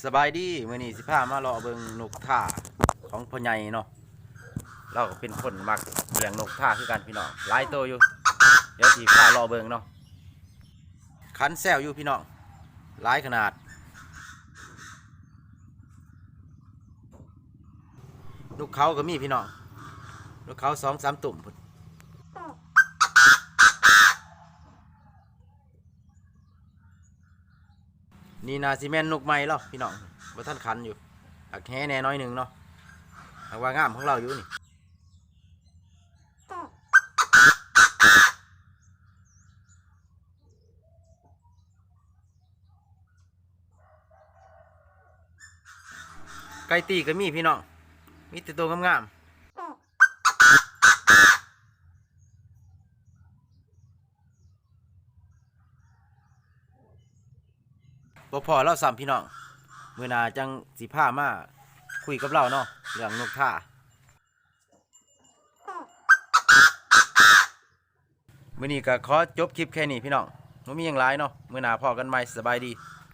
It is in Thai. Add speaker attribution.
Speaker 1: สบายดีมื้อนี้สิพามารอเบิงนกท่าของพ่อใหญ่เนาะเราก็เป็นคนมักเลี้ยงนกท่าคือกันพี่น้องหลายตัวอยู่ เดี๋ยวสิพารอเบิงเนาะคันแซวอยู่พี่น้องหลายขนาด นกเขาก็มีพี่น้องนกเขาสองสามตุ่ม นี่นาซีเมนนกไม้เนาะพี่น้องว่าท่านคันอยู่หักแห่แน่น้อยหนึ่งเนาะหักว่างามของเราอยู่นี่ไก่ตีก็มีพี่น้องมีแต่ตัวงามๆ บ่พอเราสามพี่น้องมือหนาจังสิผ้ามาคุยกับเราเนาะเรื่องนกท่ามื้อนี้ก็ขอจบคลิปแค่นี้พี่น้องบ่มีหยังหลายเนาะมื้อหน้าพอกันใหม่สบายดี